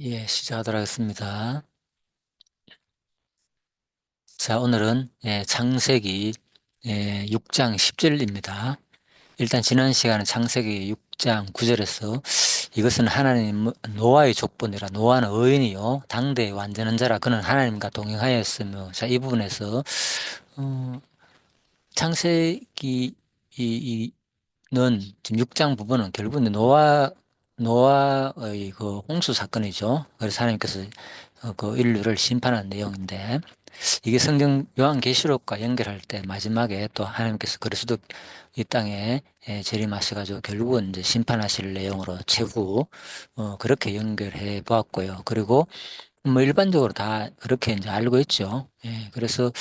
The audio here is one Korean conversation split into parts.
예, 시작하도록 하겠습니다. 자, 오늘은 예, 창세기 예, 6장 10절입니다. 일단 지난 시간은 창세기 6장 9절에서 이것은 하나님 노아의 족보니라 노아는 의인이요 당대의 완전한 자라 그는 하나님과 동행하였으며 자, 이 부분에서 어, 창세기 이, 이는 지금 6장 부분은 결국은 노아 노아의 그 홍수 사건이죠. 그래서 하나님께서 어, 그 인류를 심판한 내용인데 이게 성경 요한계시록과 연결할 때 마지막에 또 하나님께서 그리스도 이 땅에 예, 재림하셔가지고 결국은 이제 심판하실 내용으로 최후 어, 그렇게 연결해 보았고요. 그리고 뭐 일반적으로 다 그렇게 이제 알고 있죠. 예, 그래서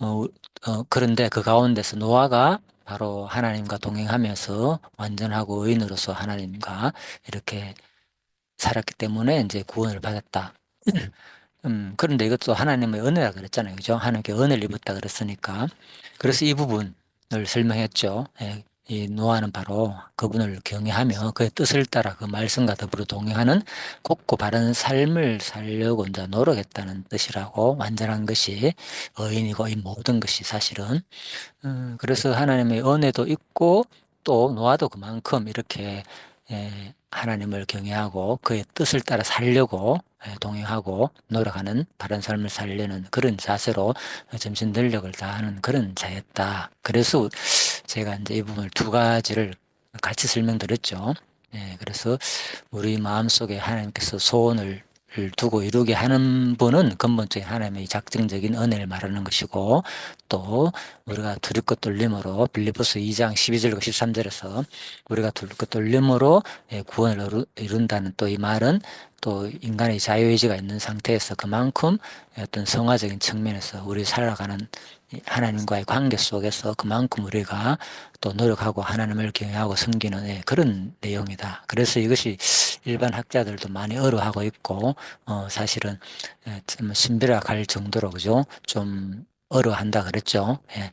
어, 어, 그런데 그 가운데서 노아가 바로 하나님과 동행하면서 완전하고 의인으로서 하나님과 이렇게 살았기 때문에 이제 구원을 받았다. 음, 그런데 이것도 하나님의 은혜라 그랬잖아요. 그죠? 하나님께 은혜를 입었다 그랬으니까. 그래서 이 부분을 설명했죠. 예, 이 노아는 바로 그분을 경외하며 그의 뜻을 따라 그 말씀과 더불어 동행하는 곱고 바른 삶을 살려고 이제 노력했다는 뜻이라고 완전한 것이 의인이고 이 모든 것이 사실은 음, 그래서 하나님의 은혜도 있고 또 노아도 그만큼 이렇게 예, 하나님을 경외하고 그의 뜻을 따라 살려고 예, 동행하고 노력하는 바른 삶을 살려는 그런 자세로 점심 능력을 다하는 그런 자였다. 그래서 제가 이제 이 부분을 두 가지를 같이 설명드렸죠. 예, 그래서 우리 마음속에 하나님께서 소원을 두고 이루게 하는 분은 근본적인 하나님의 작정적인 은혜를 말하는 것이고 또 우리가 두릴 것 돌림으로 빌리포스 2장 12절과 13절에서 우리가 두릴 것 돌림으로 예, 구원을 이룬다는 또 이 말은 또 인간의 자유의지가 있는 상태에서 그만큼 어떤 성화적인 측면에서 우리 살아가는 하나님과의 관계 속에서 그만큼 우리가 또 노력하고 하나님을 경외하고 섬기는 예, 그런 내용이다. 그래서 이것이 일반 학자들도 많이 어려하고 있고 어, 사실은 예, 신비라 갈 정도로 그죠? 좀 어려한다 그랬죠. 예.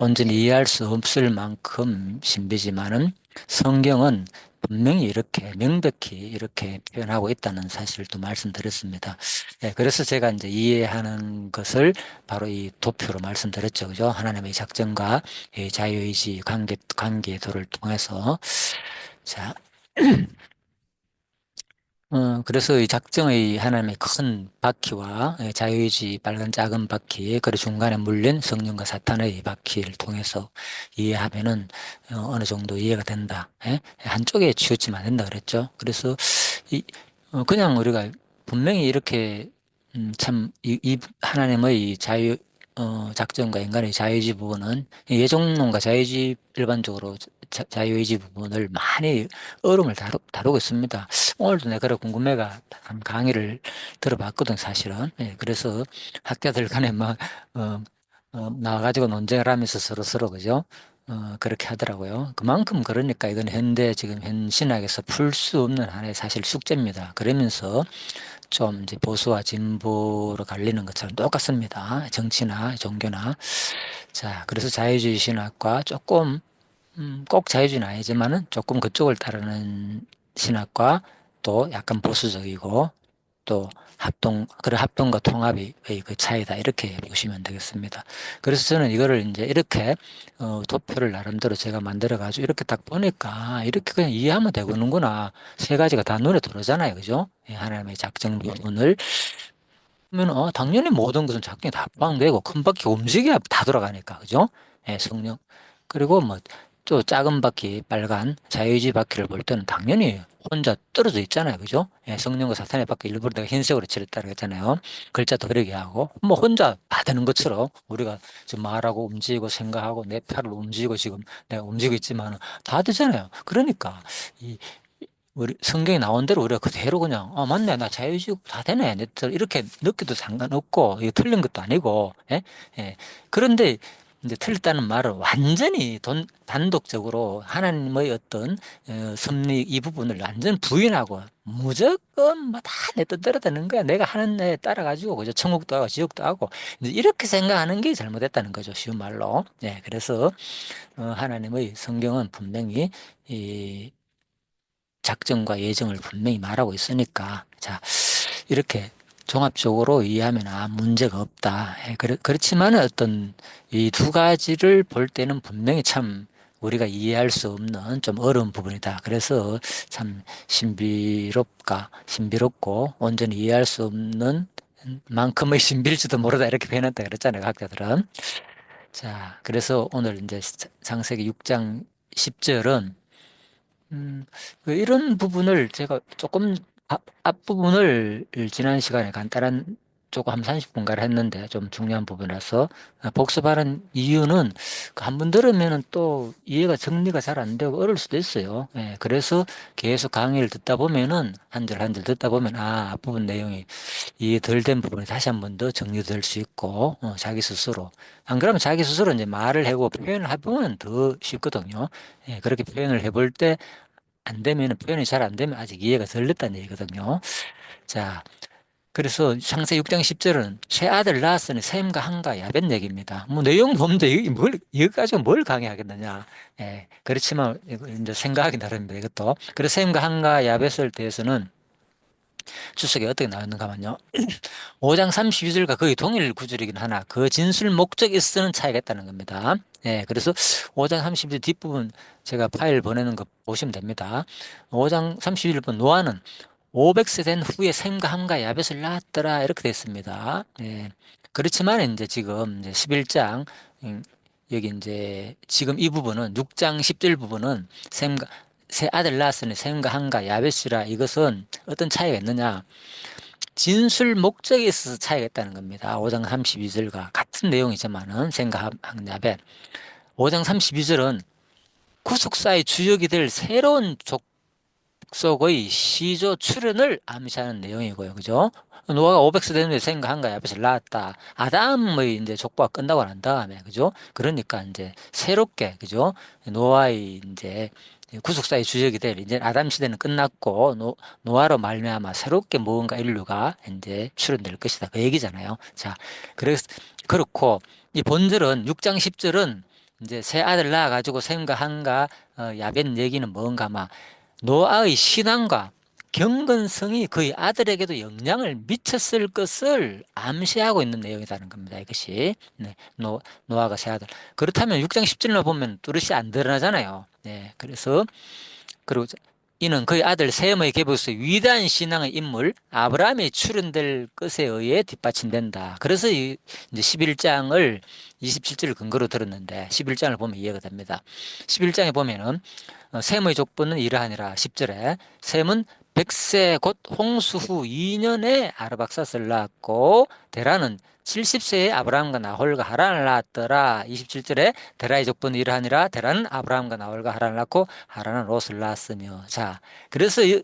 온전히 이해할 수 없을 만큼 신비지만은 성경은 분명히 이렇게 명백히 이렇게 표현하고 있다는 사실을 또 말씀드렸습니다. 네, 그래서 제가 이제 이해하는 것을 바로 이 도표로 말씀드렸죠. 그죠? 하나님의 작전과 자유의지 관계, 관계도를 통해서. 자. 어, 그래서 이 작정의 하나님의 큰 바퀴와 자유의지 빨간 작은 바퀴, 그리고 중간에 물린 성령과 사탄의 바퀴를 통해서 이해하면은 어, 어느 정도 이해가 된다. 예? 한쪽에 치우치면 안 된다 그랬죠. 그래서 이, 어, 그냥 우리가 분명히 이렇게 음, 참, 이, 이 하나님의 자유, 어, 작전과 인간의 자유의지 부분은 예정론과 자유의지 일반적으로 자, 유의지 부분을 많이 어려움을 다루, 다루고 있습니다. 오늘도 내가 궁금해가 한 강의를 들어봤거든, 사실은. 예, 그래서 학자들 간에 막, 어, 어, 나와가지고 논쟁을 하면서 서로 서로, 그죠? 어, 그렇게 하더라고요. 그만큼 그러니까 이건 현대 지금 현 신학에서 풀 수 없는 하나의 사실 숙제입니다. 그러면서 좀 이제 보수와 진보로 갈리는 것처럼 똑같습니다. 정치나 종교나. 자, 그래서 자유주의 신학과 조금 음, 꼭 자유주의는 아니지만은 조금 그쪽을 따르는 신학과 또 약간 보수적이고 또 합동, 그런 합동과 통합의 그 차이다. 이렇게 보시면 되겠습니다. 그래서 저는 이거를 이제 이렇게, 어, 도표를 나름대로 제가 만들어 가지고 이렇게 딱 보니까 이렇게 그냥 이해하면 되는구나. 세 가지가 다 눈에 들어오잖아요. 그죠? 예, 하나님의 작정 부분을. 그러면, 어, 당연히 모든 것은 작정이 다 포함되고 큰 바퀴 움직여야 다 돌아가니까. 그죠? 예, 성령. 그리고 뭐, 또 작은 바퀴, 빨간 자유의지 바퀴를 볼 때는 당연히 혼자 떨어져 있잖아요. 그죠? 예, 성령과 사탄의 바퀴 일부러 내가 흰색으로 칠했다 그랬잖아요. 글자도 흐르게 하고, 뭐 혼자 다 되는 것처럼 우리가 지금 말하고 움직이고 생각하고 내 팔을 움직이고 지금 내가 움직이고 있지만 다 되잖아요. 그러니까 이 우리 성경에 나온 대로 우리가 그대로 그냥 어 맞네 나 자유의지 다 되네 이렇게 느껴도 상관없고 이게 틀린 것도 아니고 예? 예. 그런데 이제 틀렸다는 말을 완전히 돈, 단독적으로 하나님의 어떤 어, 섭리 이 부분을 완전 부인하고 무조건 뭐 다내 뜻대로 되는 거야. 내가 하는 애 따라가지고 그죠? 천국도 하고 지옥도 하고 이렇게 생각하는 게 잘못됐다는 거죠. 쉬운 말로. 네, 그래서 어, 하나님의 성경은 분명히 이 작전과 예정을 분명히 말하고 있으니까 자 이렇게 종합적으로 이해하면 아 문제가 없다. 예, 그렇, 그렇지만 어떤 이 두 가지를 볼 때는 분명히 참 우리가 이해할 수 없는 좀 어려운 부분이다. 그래서 참 신비롭까 신비롭고 온전히 이해할 수 없는 만큼의 신비일지도 모르다 이렇게 표현했다 그랬잖아요. 학자들은. 자, 그래서 오늘 이제 장세기 6장 10절은 음, 그 이런 부분을 제가 조금 앞, 앞부분을 지난 시간에 간단한 조금 한 30분가량 했는데 좀 중요한 부분이라서 복습하는 이유는 그한번 들으면은 또 이해가 정리가 잘 안 되고 어려울 수도 있어요. 예, 그래서 계속 강의를 듣다 보면은 한 절 한 절 듣다 보면 아, 앞부분 내용이 이해 덜 된 부분이 다시 한 번 더 정리될 수 있고 어, 자기 스스로 안 그러면 자기 스스로 이제 말을 하고 표현을 해보면 더 쉽거든요. 예, 그렇게 표현을 해볼 때 안 되면 표현이 잘 안 되면 아직 이해가 덜 됐다는 얘기거든요. 자, 그래서 창세 6장 10절은 새 아들 낳았으니 샘과 한과 야벳 얘기입니다. 뭐 내용 보면 여기 뭘 여기까지 뭘 강의하겠느냐. 예, 그렇지만 이제 생각하기 나름입니다. 이것도. 그래서 샘과 한과 야벳을 대해서는 주석에 어떻게 나왔는가만요. 5장 32절과 거의 동일 구절이긴 하나 그 진술 목적이 쓰는 차이가 있다는 겁니다. 예, 그래서 5장 32절 뒷부분 제가 파일 보내는 거 보시면 됩니다. 5장 31번 노아는 500세 된 후에 샘과 함과 야벳을 낳았더라 이렇게 됐습니다. 예. 그렇지만 이제 지금 이제 11장 음, 여기 이제 지금 이 부분은 6장 10절 부분은 샘과 새 아들 낳았으니 샘과 함과 야벳이라 이것은 어떤 차이가 있느냐? 진술 목적에 있어서 차이가 있다는 겁니다. 5장 32절과 같은 내용이지만은 함과 야벳. 5장 32절은 구속사의 주역이 될 새로운 족 속의 시조 출현을 암시하는 내용이고요. 그죠? 노아가 500세 되는 데 생각한가 야벳을 낳았다. 아담의 이제 족보가 끝나고 난 다음에, 그죠? 그러니까 이제 새롭게, 그죠? 노아의 이제 구속사의 주역이 될 이제 아담 시대는 끝났고 노, 노아로 말미암아 새롭게 무언가 인류가 이제 출현될 것이다. 그 얘기잖아요. 자, 그래서 그렇고 이 본절은 6장 10절은 이제 새 아들 낳아 가지고 샘과 한가 어, 야벳 얘기는 뭔가 막 노아의 신앙과 경건성이 그의 아들에게도 영향을 미쳤을 것을 암시하고 있는 내용이라는 겁니다. 이것이 네, 노, 노아가 새 아들. 그렇다면 6장 10절로 보면 뚜렷이 안 드러나잖아요. 네, 그래서 그리고 이는 그의 아들 세음의 계보에서 위대한 신앙의 인물 아브라함이 출현될 것에 의해 뒷받침된다. 그래서 이제 11장을 27절을 근거로 들었는데 11장을 보면 이해가 됩니다. 11장에 보면은 어, 셈의 족보는 이러하니라 10절에 셈은 백세 곧 홍수 후 2년에 아르박사스를 낳았고 데라는 70세에 아브라함과 나홀과 하란을 낳았더라. 27절에 데라의 족보는 이러하니라. 데라는 아브라함과 나홀과 하란을 낳고 하란은 롯을 낳았으며. 자 그래서 이,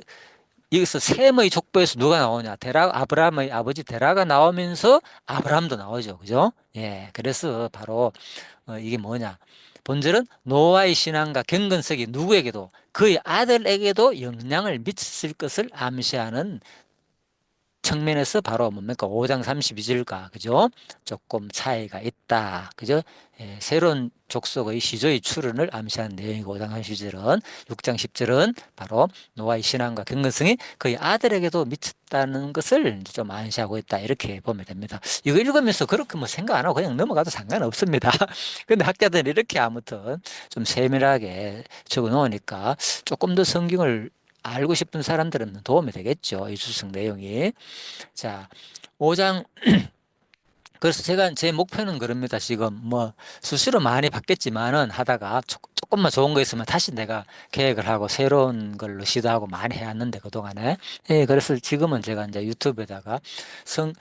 여기서 셈의 족보에서 누가 나오냐? 데라 아브라함의 아버지 데라가 나오면서 아브라함도 나오죠. 그죠? 예 그래서 바로 어, 이게 뭐냐 본절은 노아의 신앙과 경건성이 누구에게도 그의 아들에게도 영향을 미쳤을 것을 암시하는 측면에서 바로 뭡니까? 5장 32절과, 그죠? 조금 차이가 있다. 그죠? 예, 새로운 족속의 시조의 출현을 암시하는 내용이고 5장 32절은 6장 10절은 바로 노아의 신앙과 경건성이 그의 아들에게도 미쳤다는 것을 좀 암시하고 있다. 이렇게 보면 됩니다. 이거 읽으면서 그렇게 뭐 생각 안 하고 그냥 넘어가도 상관없습니다. 근데 학자들은 이렇게 아무튼 좀 세밀하게 적어 놓으니까 조금 더 성경을 알고 싶은 사람들은 도움이 되겠죠. 이 주석 내용이. 자, 5장. 그래서 제가 제 목표는 그럽니다. 지금 뭐 수시로 많이 받겠지만은 하다가 조 금만 좋은 거 있으면 다시 내가 계획을 하고 새로운 걸로 시도하고 많이 해왔는데 그동안에. 예, 그래서 지금은 제가 이제 유튜브에다가 성,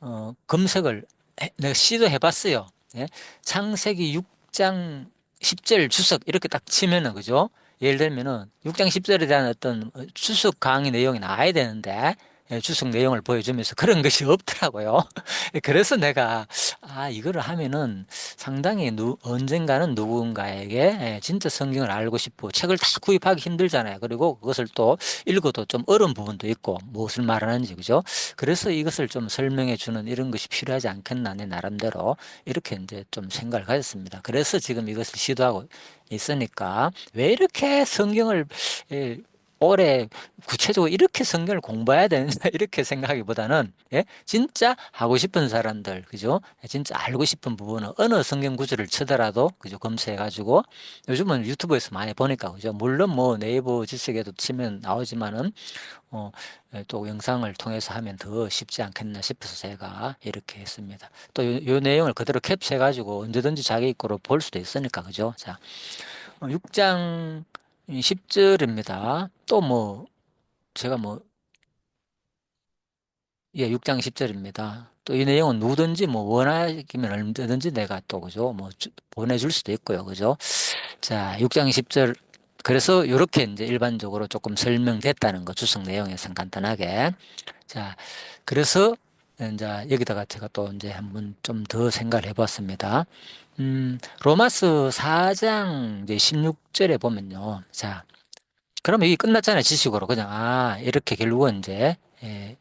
어, 검색을 해, 내가 시도해 봤어요. 예? 창세기 6장 10절 주석 이렇게 딱 치면은 그죠? 예를 들면은 6장 10절에 대한 어떤 추석 강의 내용이 나와야 되는데 예, 추석 내용을 보여주면서 그런 것이 없더라고요. 그래서 내가 아 이거를 하면은 상당히 누, 언젠가는 누군가에게 예, 진짜 성경을 알고 싶고 책을 다 구입하기 힘들잖아요. 그리고 그것을 또 읽어도 좀 어려운 부분도 있고 무엇을 말하는지 그죠? 그래서 이것을 좀 설명해 주는 이런 것이 필요하지 않겠나 내 나름대로 이렇게 이제 좀 생각을 가졌습니다. 그래서 지금 이것을 시도하고 있으니까 왜 이렇게 성경을 예, 올해 구체적으로 이렇게 성경을 공부해야 되는다 이렇게 생각하기보다는 예? 진짜 하고 싶은 사람들 그죠? 진짜 알고 싶은 부분은 어느 성경 구절을 치더라도 그죠? 검색해 가지고 요즘은 유튜브에서 많이 보니까 그죠? 물론 뭐 네이버 지식에도 치면 나오지만은 어, 예, 또 영상을 통해서 하면 더 쉽지 않겠나 싶어서 제가 이렇게 했습니다. 또 요 내용을 그대로 캡처해 가지고 언제든지 자기 거로 볼 수도 있으니까 그죠? 자, 6장 10절입니다. 또 뭐, 제가 뭐, 예, 6장 10절입니다. 또 이 내용은 누구든지 뭐 원하기면 얼마든지 내가 또, 그죠? 뭐, 주- 보내줄 수도 있고요. 그죠? 자, 6장 10절. 그래서 이렇게 이제 일반적으로 조금 설명됐다는 거, 주석 내용에서 간단하게. 자, 그래서 이제 여기다가 제가 또 이제 한번 좀 더 생각을 해봤습니다. 음, 로마스 4장 이제 16절에 보면요. 자, 그러면 이게 끝났잖아요. 지식으로. 그냥, 아, 이렇게 결국은 이제, 예,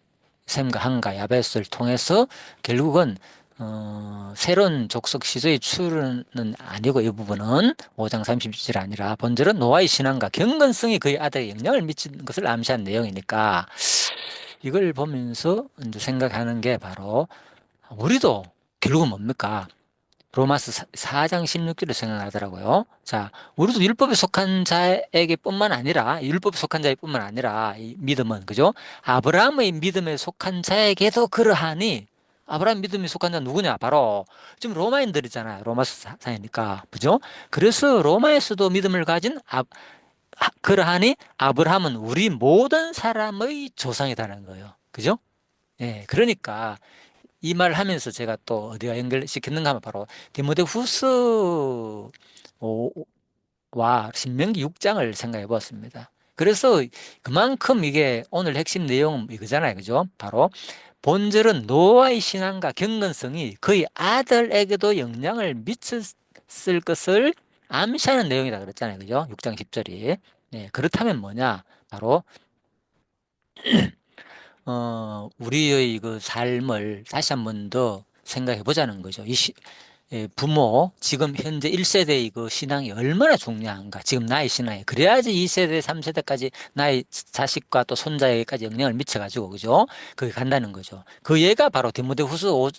셈과 한과 야벳을 통해서 결국은, 어, 새로운 족속 시조의 출은 아니고 이 부분은 5장 30절 아니라 본질은 노아의 신앙과 경건성이 그의 아들에 영향을 미친 것을 암시한 내용이니까 이걸 보면서 이제 생각하는 게 바로 우리도 결국은 뭡니까? 로마스 4장 16절을 생각하더라고요. 자, 우리도 율법에 속한 자에게 뿐만 아니라, 율법에 속한 자에 뿐만 아니라, 이 믿음은, 그죠? 아브라함의 믿음에 속한 자에게도 그러하니, 아브라함 믿음에 속한 자 누구냐? 바로, 지금 로마인들이잖아요. 로마스 사이니까. 그죠? 그래서 로마에서도 믿음을 가진 아, 아, 그러하니, 아브라함은 우리 모든 사람의 조상이라는 거예요. 그죠? 예, 그러니까, 이 말 하면서 제가 또 어디가 연결시켰는가 하면 바로 디모데 후서와 신명기 6장을 생각해 보았습니다. 그래서 그만큼 이게 오늘 핵심 내용은 이거잖아요. 그죠? 바로 본절은 노아의 신앙과 경건성이 그의 아들에게도 영향을 미쳤을 것을 암시하는 내용이다 그랬잖아요. 그죠? 6장 10절이. 네, 그렇다면 뭐냐? 바로 어, 우리의 그 삶을 다시 한 번 더 생각해 보자는 거죠. 이 시, 예, 부모, 지금 현재 1세대의 그 신앙이 얼마나 중요한가. 지금 나의 신앙이. 그래야지 2세대, 3세대까지 나의 자식과 또 손자에게까지 영향을 미쳐가지고, 그죠? 그게 간다는 거죠. 그 예가 바로 디모데 후서 5,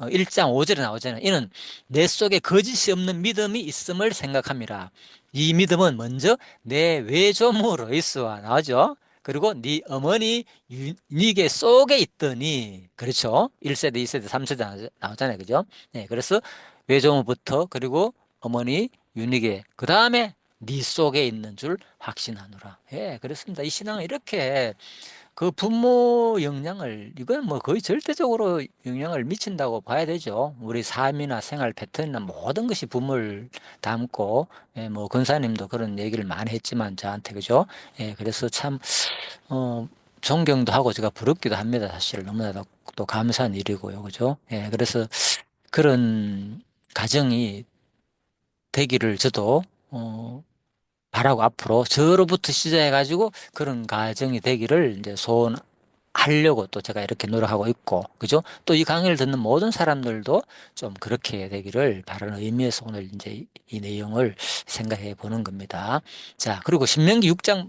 1장 5절에 나오잖아요. 이는 내 속에 거짓이 없는 믿음이 있음을 생각합니다. 이 믿음은 먼저 내 외조모 로이스와 나오죠. 그리고 네 어머니 유니게 속에 있더니 그렇죠. 1세대, 2세대, 3세대 나오잖아요. 그죠? 네, 그래서 외조부터 그리고 어머니 유니게 그 다음에 네 속에 있는 줄 확신하노라. 예, 그렇습니다. 이 신앙은 이렇게 그 부모 영향을 이건 뭐 거의 절대적으로 영향을 미친다고 봐야 되죠. 우리 삶이나 생활 패턴이나 모든 것이 부모를 담고 예, 뭐 권사님도 그런 얘기를 많이 했지만 저한테 그죠? 예, 그래서 참 어, 존경도 하고 제가 부럽기도 합니다. 사실 너무나도 또 감사한 일이고요. 그죠? 예, 그래서 그런 가정이 되기를 저도 어, 바라고 앞으로 저로부터 시작해가지고 그런 가정이 되기를 이제 소원하려고 또 제가 이렇게 노력하고 있고, 그죠? 또 이 강의를 듣는 모든 사람들도 좀 그렇게 되기를 바라는 의미에서 오늘 이제 이 내용을 생각해 보는 겁니다. 자, 그리고 신명기 6장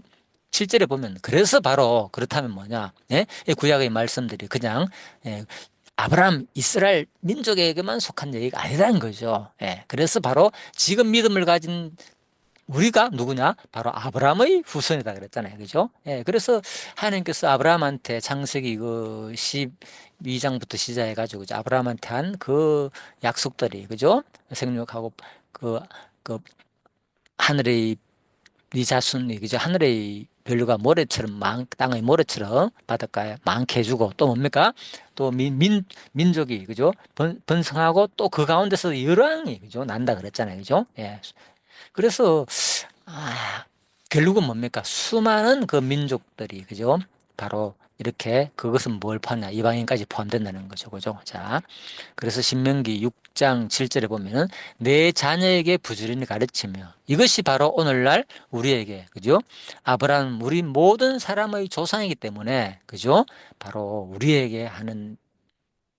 7절에 보면 그래서 바로 그렇다면 뭐냐? 예? 이 구약의 말씀들이 그냥 예, 아브라함 이스라엘 민족에게만 속한 얘기가 아니라는 거죠. 예, 그래서 바로 지금 믿음을 가진 우리가 누구냐? 바로 아브라함의 후손이다 그랬잖아요. 그죠? 예, 그래서 하나님께서 아브라함한테 창세기 그 12장부터 시작해가지고 아브라함한테 한 그 약속들이, 그죠? 생육하고 그, 그, 하늘의 네 자손이, 그죠? 하늘의 별과 모래처럼, 망, 땅의 모래처럼 바닷가에 많게 해주고, 또 뭡니까? 또 민, 민, 민족이, 그죠? 번, 번성하고 또 그 가운데서 열왕이, 그죠? 난다 그랬잖아요. 그죠? 예. 그래서 아, 결국은 뭡니까? 수많은 그 민족들이 그죠? 바로 이렇게 그것은 뭘 포함냐? 이방인까지 포함된다는 거죠. 그죠? 자, 그래서 신명기 6장 7절에 보면은 내 자녀에게 부지런히 가르치며 이것이 바로 오늘날 우리에게 그죠? 아브라함 우리 모든 사람의 조상이기 때문에 그죠? 바로 우리에게 하는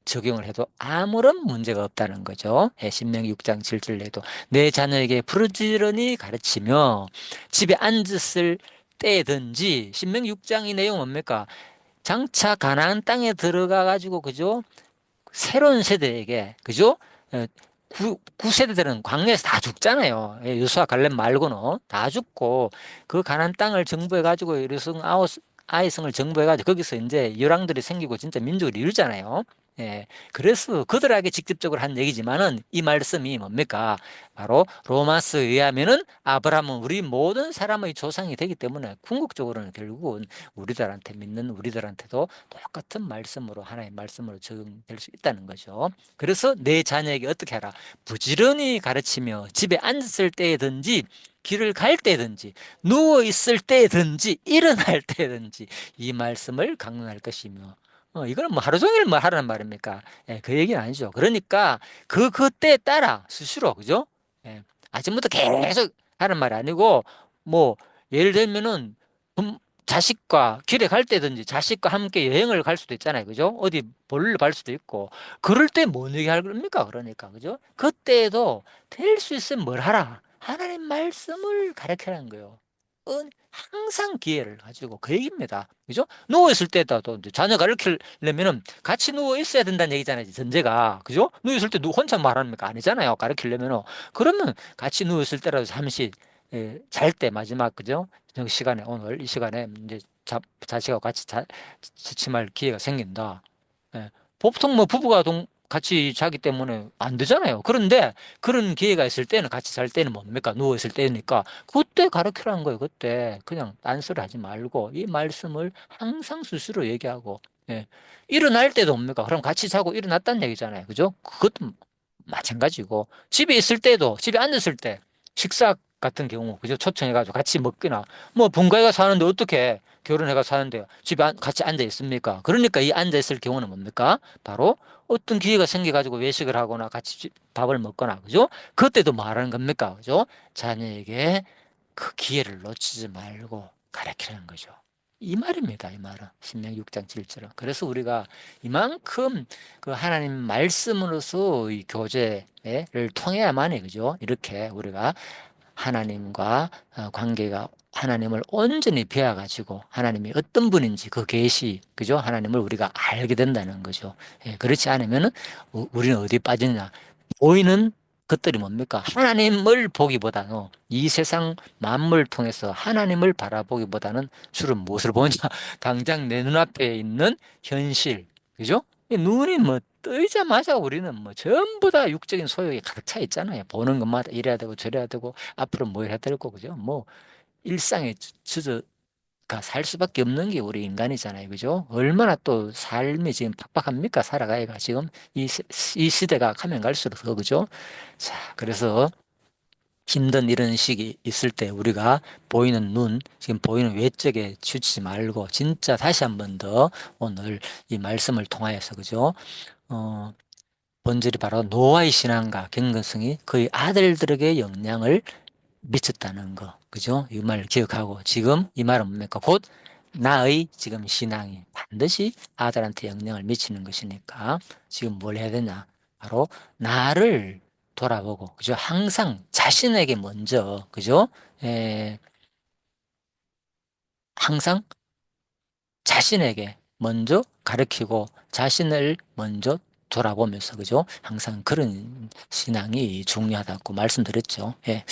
적용을 해도 아무런 문제가 없다는 거죠. 예, 신명기 6장 7절에도 내 자녀에게 부르지런히 가르치며 집에 앉았을 때든지 신명기 6장 이 내용 뭡니까? 장차 가나안 땅에 들어가 가지고 그죠? 새로운 세대에게 그죠? 어, 구, 구세대들은 광야에서 다 죽잖아요. 예, 요수아 갈렙 말고는 다 죽고 그 가나안 땅을 정부해 가지고 이르성 아웃 아이성을 정부해 가지고 거기서 이제 열왕들이 생기고 진짜 민족을 이루잖아요. 예, 그래서 그들에게 직접적으로 한 얘기지만은 이 말씀이 뭡니까? 바로 로마스에 의하면은 아브라함은 우리 모든 사람의 조상이 되기 때문에 궁극적으로는 결국은 우리들한테 믿는 우리들한테도 똑같은 말씀으로 하나의 말씀으로 적용될 수 있다는 거죠. 그래서 내 자녀에게 어떻게 하라? 부지런히 가르치며 집에 앉았을 때든지 길을 갈 때든지 누워 있을 때든지 일어날 때든지 이 말씀을 강론할 것이며 어, 이거는 뭐 하루 종일 뭐 하라는 말입니까? 예, 그 얘기는 아니죠. 그러니까 그 그때에 따라 수시로 그죠? 예, 아침부터 계속 하는 말이 아니고 뭐 예를 들면은 음, 자식과 길에 갈 때든지 자식과 함께 여행을 갈 수도 있잖아요. 그죠? 어디 볼일 갈 수도 있고 그럴 때 뭔 얘기 할 겁니까? 그러니까 그죠? 그때에도 될 수 있으면 뭘 하라? 하나님 말씀을 가르치라는 거예요. 은 항상 기회를 가지고 그 얘기입니다. 그죠? 누워있을 때도 이제 자녀 가르치려면은 같이 누워 있어야 된다는 얘기잖아요. 전제가. 그죠? 누워있을 때누 혼자 말합니까? 아니잖아요. 가르치려면은. 그러면 같이 누워있을 때라도 잠시 예, 잘 때 마지막 그죠? 저 시간에 오늘 이 시간에 이제 자, 자식하고 같이 자, 취침할 기회가 생긴다. 예. 보통 뭐 부부가 동, 같이 자기 때문에 안 되잖아요. 그런데 그런 기회가 있을 때는 같이 잘 때는 뭡니까? 누워 있을 때니까 그때 가르치라는 거예요. 그때 그냥 딴소리 하지 말고 이 말씀을 항상 스스로 얘기하고 예. 일어날 때도 뭡니까? 그럼 같이 자고 일어났다는 얘기잖아요. 그죠? 그것도 마찬가지고 집에 있을 때도 집에 앉았을 때 식사 같은 경우 그죠? 초청해가지고 같이 먹기나 뭐 분가에 가 사는데 어떻게 결혼해가 사는데 집에 같이 앉아 있습니까? 그러니까 이 앉아 있을 경우는 뭡니까? 바로 어떤 기회가 생겨가지고 외식을 하거나 같이 밥을 먹거나 그죠? 그때도 말하는 겁니까? 그죠? 자녀에게 그 기회를 놓치지 말고 가르치라는 거죠. 이 말입니다. 이 말은 신명 6장 7절. 그래서 우리가 이만큼 그 하나님 말씀으로서 이 교제를 통해야만이 그죠? 이렇게 우리가 하나님과 어, 관계가 하나님을 온전히 배워가지고 하나님이 어떤 분인지 그 계시 그죠? 하나님을 우리가 알게 된다는 거죠. 예, 그렇지 않으면은 우리는 어디 빠지냐? 보이는 것들이 뭡니까? 하나님을 보기보다는 이 세상 만물 통해서 하나님을 바라보기보다는 주로 무엇을 보냐? 당장 내 눈앞에 있는 현실 그죠 눈이 뭐 뜨자마자 우리는 뭐 전부 다 육적인 소욕이 가득 차 있잖아요. 보는 것마다 이래야 되고 저래야 되고 앞으로 뭐 해야 될 거고죠. 뭐 일상에 젖어가 살 수밖에 없는 게 우리 인간이잖아요. 그죠? 얼마나 또 삶이 지금 팍팍합니까? 살아가기가 지금 이, 이 시대가 가면 갈수록 더 그죠? 자, 그래서 힘든 이런 시기 있을 때 우리가 보이는 눈, 지금 보이는 외적에 치우치지 말고 진짜 다시 한 번 더 오늘 이 말씀을 통하여서 그죠? 어, 본질이 바로 노아의 신앙과 경건성이 그의 아들들에게 영향을 미쳤다는 거. 그죠? 이 말을 기억하고 지금 이 말은 뭡니까? 곧 나의 지금 신앙이 반드시 아들한테 영향을 미치는 것이니까 지금 뭘 해야 되냐? 바로 나를 돌아보고 그죠? 항상 자신에게 먼저 그죠? 에, 항상 자신에게 먼저 가르치고 자신을 먼저 돌아보면서 그죠? 항상 그런 신앙이 중요하다고 말씀드렸죠. 예.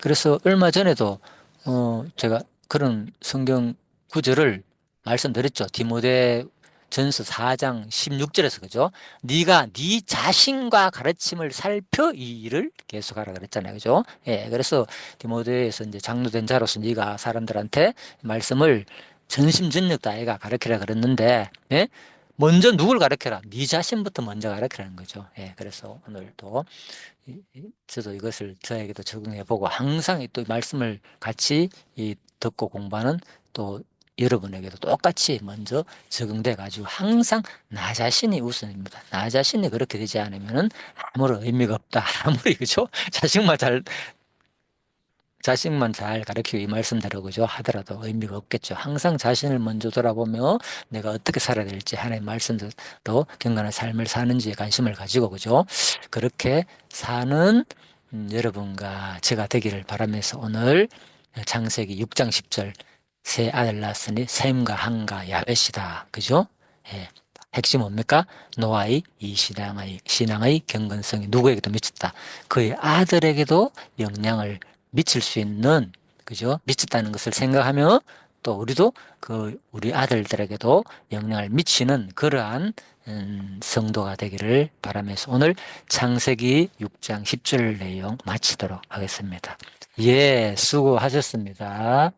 그래서 얼마 전에도 어 제가 그런 성경 구절을 말씀드렸죠. 디모데 전서 4장 16절에서 그죠? 네가 네 자신과 가르침을 살펴 이 일을 계속하라 그랬잖아요. 그죠? 예. 그래서 디모데에서 이제 장로된 자로서 네가 사람들한테 말씀을 전심전력 다해가 가르치라 그랬는데 예? 먼저 누굴 가르쳐라? 네 자신부터 먼저 가르치라는 거죠. 예, 그래서 오늘도 저도 이것을 저에게도 적용해 보고 항상 또 말씀을 같이 듣고 공부하는 또 여러분에게도 똑같이 먼저 적용돼 가지고 항상 나 자신이 우선입니다. 나 자신이 그렇게 되지 않으면은 아무런 의미가 없다. 아무리 그죠? 자식만 잘 자식만 잘 가르치고 이 말씀대로 그죠 하더라도 의미가 없겠죠. 항상 자신을 먼저 돌아보며 내가 어떻게 살아야 될지 하나님 말씀대로 경건한 삶을 사는지에 관심을 가지고 그죠 그렇게 사는 음, 여러분과 제가 되기를 바라면서 오늘 창세기 6장 10절 세 아들 낳았으니 셈과 함과 야벳이다. 그죠? 예. 핵심 뭡니까? 노아의 이 신앙의, 신앙의 경건성이 누구에게도 미쳤다. 그의 아들에게도 영향을 미칠 수 있는, 그죠? 미쳤다는 것을 생각하며 또 우리도 그 우리 아들들에게도 영향을 미치는 그러한 음, 성도가 되기를 바라면서 오늘 창세기 6장 10절 내용 마치도록 하겠습니다. 예, 수고하셨습니다.